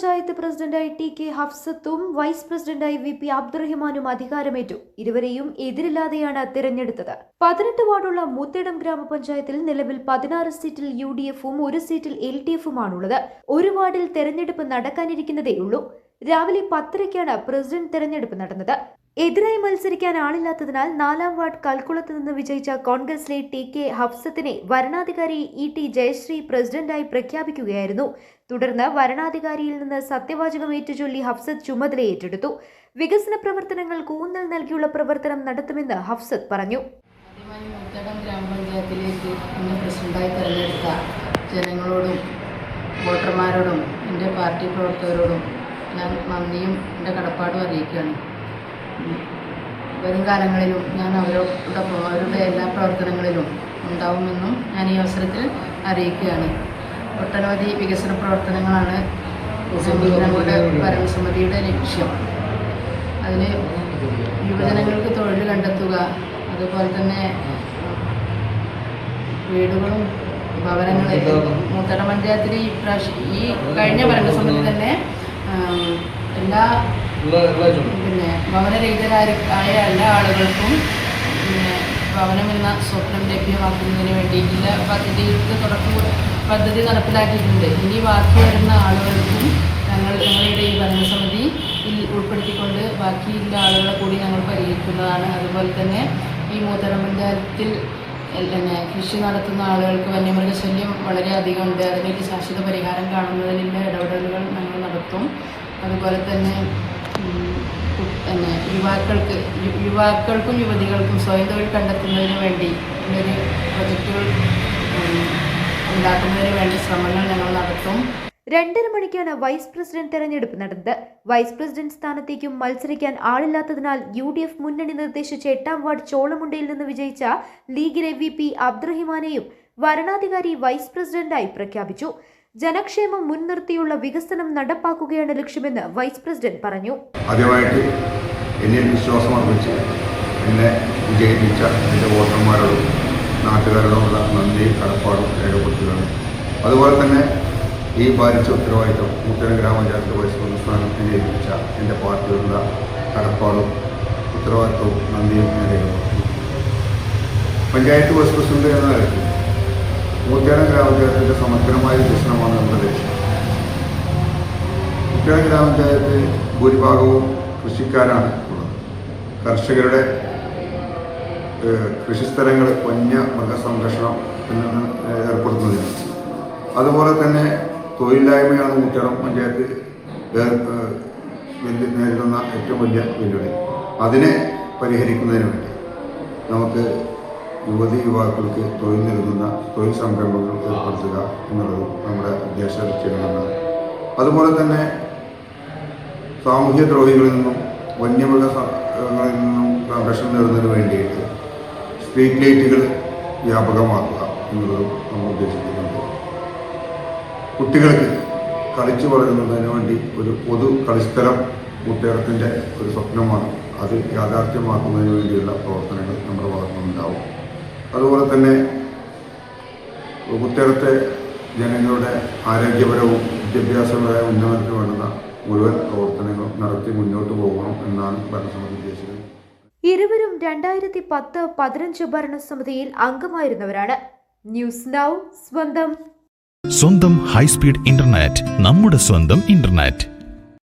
പഞ്ചായത്ത് പ്രസിഡന്റായി T K ഹഫ്സത്തും vice പ്രസിഡന്റായി വി പി അബ്ദുറഹിമാനും അധികാരമേറ്റു. ഇരുവരെയും എതിരില്ലാതെയാണ് തിരഞ്ഞെടുത്തത്. പതിനെട്ട് വാർഡുള്ള മുത്തേടം ഗ്രാമപഞ്ചായത്തിൽ നിലവിൽ പതിനാറ് സീറ്റിൽ യു ഡി എഫും ഒരു സീറ്റിൽ എൽ ഡി എഫുമാണുള്ളത്. ഒരു വാർഡിൽ തെരഞ്ഞെടുപ്പ് നടക്കാനിരിക്കുന്നതേയുള്ളൂ. രാവിലെ പത്തരയ്ക്കാണ് പ്രസിഡന്റ് തെരഞ്ഞെടുപ്പ് നടന്നത്. എതിരായി മത്സരിക്കാൻ ആളില്ലാത്തതിനാൽ നാലാം വാർഡ് കൽക്കുളത്ത് നിന്ന് വിജയിച്ച കോൺഗ്രസിലെ ടി കെ ഹഫ്സത്തിനെ വരണാധികാരി ഇ ടി ജയശ്രീ പ്രസിഡന്റായി പ്രഖ്യാപിക്കുകയായിരുന്നു. തുടർന്ന് വരണാധികാരിയിൽ നിന്ന് സത്യവാചകം ഏറ്റുചൊല്ലി ഹഫ്സത്ത് ചുമതല ഏറ്റെടുത്തു. വികസന പ്രവർത്തനങ്ങൾക്ക് ഊന്നൽ നൽകിയുള്ള പ്രവർത്തനം നടത്തുമെന്ന് ഹഫ്സത്ത് പറഞ്ഞു. ഗ്രാമപഞ്ചായത്തിലേക്ക് ജനങ്ങളോടും വോട്ടർമാരോടും എന്റെ പാർട്ടി പ്രവർത്തകരോടും ഞാൻ നന്ദിയും എന്റെ കടപ്പാടും അറിയിക്കുകയാണ്. വരും കാലങ്ങളിലും ഞാൻ അവരോടൊപ്പം അവരുടെ എല്ലാ പ്രവർത്തനങ്ങളിലും ഉണ്ടാവുമെന്നും ഞാൻ ഈ അവസരത്തിൽ അറിയിക്കുകയാണ്. ഒട്ടനവധി വികസന പ്രവർത്തനങ്ങളാണ് നമ്മുടെ ഭരണസമിതിയുടെ ലക്ഷ്യം. അതിന് യുവജനങ്ങൾക്ക് തൊഴിൽ കണ്ടെത്തുക അതുപോലെ തന്നെ വീടുകളും ഭവനങ്ങളും മൂത്തട പഞ്ചായത്തിൽ ഈ പ്രാവശ്യം ഈ കഴിഞ്ഞ ഭരണസമിതി തന്നെ എല്ലാ പിന്നെ ഭവനരഹിതരായ എല്ലാ ആളുകൾക്കും പിന്നെ എന്ന സ്വപ്നം ലഭ്യമാക്കുന്നതിന് വേണ്ടിയിട്ടുള്ള പദ്ധതിക്ക് തുടക്കം പദ്ധതി നടപ്പിലാക്കിയിട്ടുണ്ട്. ഇനി ബാക്കി വരുന്ന ആളുകൾക്കും ഞങ്ങൾ ഞങ്ങളുടെ ഈ ഭരണസമിതി ഉൾപ്പെടുത്തിക്കൊണ്ട് ബാക്കിയുള്ള ആളുകളെ കൂടി ഞങ്ങൾ പരിഹരിക്കുന്നതാണ്. അതുപോലെ തന്നെ ഈ മൂത്തരം പഞ്ചായത്തിൽ പിന്നെ കൃഷി നടത്തുന്ന ആളുകൾക്ക് വന്യമൃഗശല്യം വളരെ ഉണ്ട്. അതിനൊരു ശാശ്വത പരിഹാരം കാണുന്നതിനുള്ള ഇടപെടലുകൾ ഞങ്ങൾ നടത്തും. അതുപോലെ തന്നെ പിന്നെ യുവാക്കൾക്ക് യുവാക്കൾക്കും യുവതികൾക്കും സ്വയം തൊഴിൽ കണ്ടെത്തുന്നതിന് വേണ്ടി ഒരു പ്രൊജക്റ്റുകൾ ഉണ്ടാക്കുന്നതിന് വേണ്ടി ശ്രമങ്ങൾ ഞങ്ങൾ നടത്തും. രണ്ടര മണിക്കാണ് വൈസ് പ്രസിഡന്റ് തെരഞ്ഞെടുപ്പ് നടന്നത്. വൈസ് പ്രസിഡന്റ് സ്ഥാനത്തേക്കും മത്സരിക്കാൻ ആളില്ലാത്തതിനാൽ യു ഡി എഫ് മുന്നണി നിർദ്ദേശിച്ച എട്ടാം വാർഡ് ചോളമുണ്ടയിൽ നിന്ന് വിജയിച്ച ലീഗിലെ വി പി അബ്ദുറഹിമാനെയും വരണാധികാരി വൈസ് പ്രസിഡന്റായി പ്രഖ്യാപിച്ചു. ജനക്ഷേമം മുൻനിർത്തിയുള്ള വികസനം നടപ്പാക്കുകയാണ് ലക്ഷ്യമെന്ന് വൈസ് പ്രസിഡന്റ് പറഞ്ഞു. ആദ്യമായിട്ട് എന്നിൽ വിശ്വാസം എന്നെ വിജയിപ്പിച്ച എന്റെ വോട്ടർമാരോടും നാട്ടുകാരോടുമുള്ള നന്ദിയും കടപ്പാടും രേഖപ്പെടുത്തുകയാണ്. അതുപോലെ തന്നെ ഈ ഭാരിച്ച ഉത്തരവാദിത്വം മുത്തരം ഗ്രാമപഞ്ചായത്ത് വൈസ് പ്രസിഡന്റ് സ്ഥാനം എന്നെ ഏൽപ്പിച്ച എന്റെ പാർട്ടിയോടുള്ള കടപ്പാടും ഉത്തരവാദിത്വവും നന്ദിയും ഞാൻ രേഖപ്പെടുത്തുന്നു. പഞ്ചായത്ത് വൈസ് പ്രസിഡന്റ് എന്ന നിലയ്ക്ക് മൂത്തേരം ഗ്രാമപഞ്ചായത്തിന്റെ സമഗ്രമായ വികസനമാണ് നമ്മുടെ ലക്ഷ്യം. കുട്ടികളുടെ ഗ്രാമപഞ്ചായത്ത് ഭൂരിഭാഗവും കൃഷിക്കാരാണ് ഉള്ളത്. കർഷകരുടെ കൃഷിസ്ഥലങ്ങൾ വന്യ മൃഗസംരക്ഷണത്തിന് ഏർപ്പെടുത്തുന്നതിന്. അതുപോലെ തന്നെ തൊഴിലില്ലായ്മയാണ് മുറ്ററം പഞ്ചായത്ത് നേരിടുന്ന ഏറ്റവും വലിയ വെല്ലുവിളി. അതിനെ പരിഹരിക്കുന്നതിന് വേണ്ടി നമുക്ക് യുവതി യുവാക്കൾക്ക് തൊഴിൽ നൽകുന്ന തൊഴിൽ സംരംഭങ്ങൾ ഏർപ്പെടുത്തുക എന്നുള്ളത് നമ്മുടെ ഉദ്ദേശ ലക്ഷ്യങ്ങളാണ്. അതുപോലെ തന്നെ സാമൂഹ്യ ദ്രോഹികളിൽ നിന്നും വന്യമൃഗ സങ്ങളിൽ നിന്നും സംരക്ഷണം നേടുന്നതിന് വേണ്ടിയിട്ട് സ്ട്രീറ്റ് ലൈറ്റുകൾ വ്യാപകമാക്കുക എന്നുള്ളതും നമ്മൾ ഉദ്ദേശിക്കുന്നുണ്ട്. കുട്ടികൾക്ക് കളിച്ചു വളരുന്നതിന് വേണ്ടി ഒരു പൊതു കളിസ്ഥലം കൂട്ടേറത്തിന്റെ ഒരു സ്വപ്നമാണ്. അത് യാഥാർത്ഥ്യമാക്കുന്നതിന് വേണ്ടിയുള്ള പ്രവർത്തനങ്ങൾ നമ്മുടെ ഭാഗത്തുനിന്നുണ്ടാവും. അതുപോലെ തന്നെ കുത്തേടത്തെ ജനങ്ങളുടെ ആരോഗ്യപരവും വിദ്യാഭ്യാസപരമായ ഉന്നമനത്തിന് വേണ്ടുന്ന മുഴുവൻ പ്രവർത്തനങ്ങളും നടത്തി മുന്നോട്ട് പോകണം എന്നാണ് ഭരണസമിതി ഉദ്ദേശിക്കുന്നത് ഇരുവരും രണ്ടായിരത്തി പത്ത് പതിനഞ്ച് ഭരണസമിതിയിൽ അംഗമായിരുന്നവരാണ്. ന്യൂസ് നൗ സ്വന്തം. സ്വന്തം ഹൈസ്പീഡ് ഇന്റർനെറ്റ് നമ്മുടെ സ്വന്തം ഇന്റർനെറ്റ്.